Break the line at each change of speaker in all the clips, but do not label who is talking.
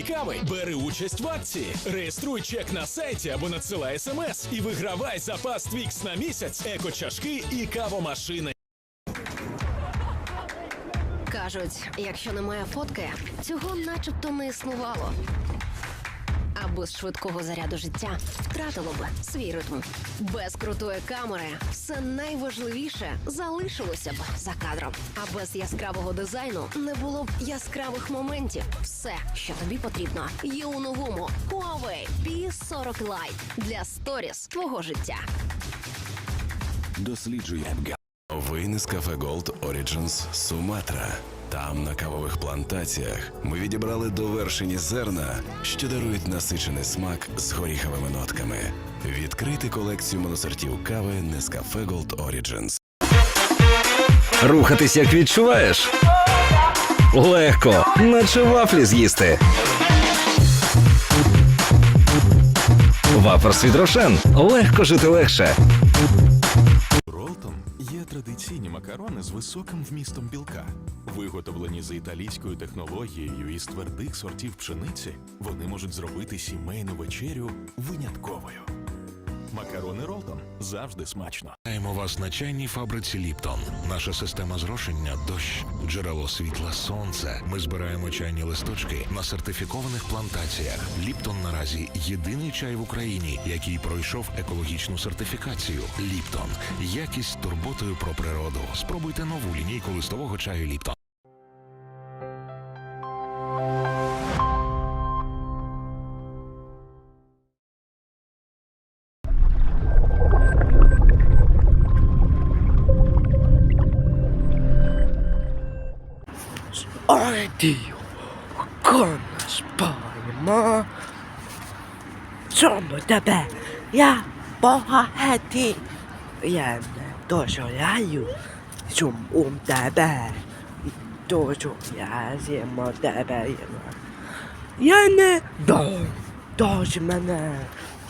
кави. Бери участь в акції. Реєструй чек на сайті або надсилай смс і вигравай запас Твікс на місяць, еко-чашки і кавомашини.
Кажуть, якщо немає фотки, цього начебто не існувало. Без швидкого заряду життя втратило б свій ритм. Без крутої камери все найважливіше залишилося б за кадром. А без яскравого дизайну не було б яскравих моментів. Все, що тобі потрібно, є у новому Huawei P40 Lite для сторіс твого життя.
Досліджує не з кафе Gold Origins Sumatra. Там, на кавових плантаціях, ми відібрали довершені зерна, що дарують насичений смак з горіховими нотками. Відкрити колекцію моносортів кави Nescafe Gold Origins.
Рухатись як відчуваєш. Легко, наче вафлі з'їсти. Ваферс від Рошен. Легко жити легше.
Традиційні макарони з високим вмістом білка. Виготовлені за італійською технологією із твердих сортів пшениці, вони можуть зробити сімейну вечерю винятковою. Макарони Ролтон завжди смачно.
Вітаємо вас на чайній фабриці Ліптон. Наша система зрошення дощ, джерело світла, сонце. Ми збираємо чайні листочки на сертифікованих плантаціях. Ліптон наразі єдиний чай в Україні, який пройшов екологічну сертифікацію. Ліптон якість турботою про природу. Спробуйте нову лінійку листового чаю Ліптон.
Ori tiyo, koon na spaa yima, shoo muthaa baa, ya, paa haa hati, ya, nai, to shoo yaayu, shoom oom taa baa, to shoo yaayu, ya, moo taa baa yima, ya, nai, doom, to shuu mana,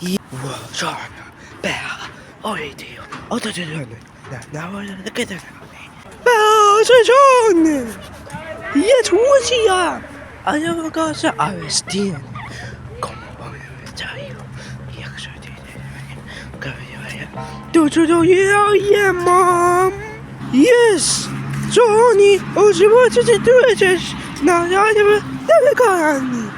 yi, wo, shoo, nai, baa, ori tiyo, oto jeeleone, nai, nai, wo le, nai, kii te, nai, nai, baa, oso shoo, nii. 耶，出去呀！俺要不告诉你，阿 vestin，come on baby，加油，耶，兄弟们，come on baby，都出动，一起演嘛！Yes，Johnny，我是我自己，对对对，那家伙特别可爱，你。